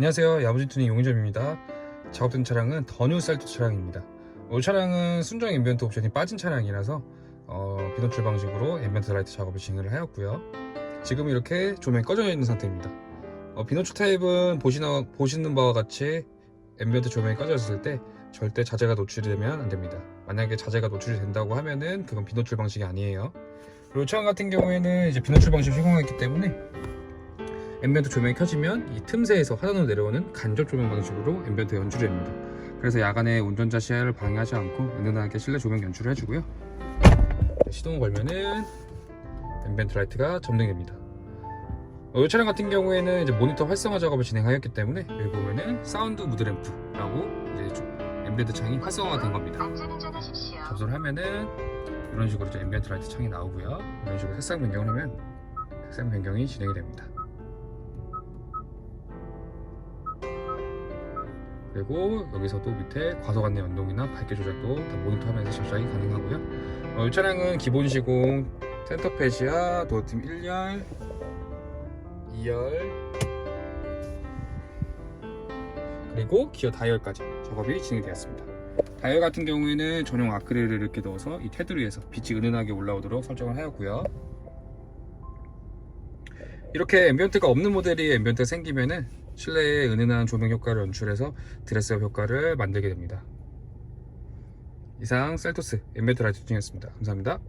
안녕하세요. 투닝 용의점입니다. 작업된 차량은 더뉴 셀토 차량입니다. 이 차량은 순정 앰비언트 옵션이 빠진 차량이라서 어, 비노출 방식으로 앰비언트 라이트 작업을 진행을 하였고요. 지금 이렇게 조명이 꺼져 있는 상태입니다. 어, 비노출 타입은 보시나, 보시는 바와 같이 앰비언트 조명이 꺼져 있을 때 절대 자재가 노출이 되면 안 됩니다. 만약에 자재가 노출이 된다고 하면은 그건 비노출 방식이 아니에요. 그리고 이 차량 같은 경우에는 이제 비노출 방식을 시공했기 때문에 앰비언트 조명이 켜지면 이 틈새에서 하단으로 내려오는 간접 조명 방식으로 앰비언트 연출이 됩니다. 그래서 야간에 운전자 시야를 방해하지 않고 은은하게 실내 조명 연출을 해주고요. 시동을 걸면은 앰비언트 라이트가 점등됩니다. 이 차량 같은 경우에는 이제 모니터 활성화 작업을 진행하였기 때문에 여기 보면은 사운드 무드 램프라고 이제 좀 앰비언트 창이 활성화가 된 겁니다. 접속을 하면은 이런 식으로 이제 앰비언트 라이트 창이 나오고요. 이런 식으로 색상 변경을 하면 색상 변경이 진행이 됩니다. 그리고 여기서도 밑에 과속 안내 연동이나 밝기 조작도 다 모니터 화면에서 조작이 가능하고요. 어, 이 차량은 기본 시공 센터페시아 도어팀 1열, 2열 그리고 기어 다이얼까지 작업이 진행되었습니다. 다이얼 같은 경우에는 전용 아크릴을 이렇게 넣어서 이 테두리에서 빛이 은은하게 올라오도록 설정을 하였고요. 이렇게 앰비언트가 없는 모델이 앰비언트가 생기면은 실내에 은은한 조명 효과를 연출해서 드레스업 효과를 만들게 됩니다. 이상 셀토스 앰비언트 라이트 중이었습니다. 감사합니다.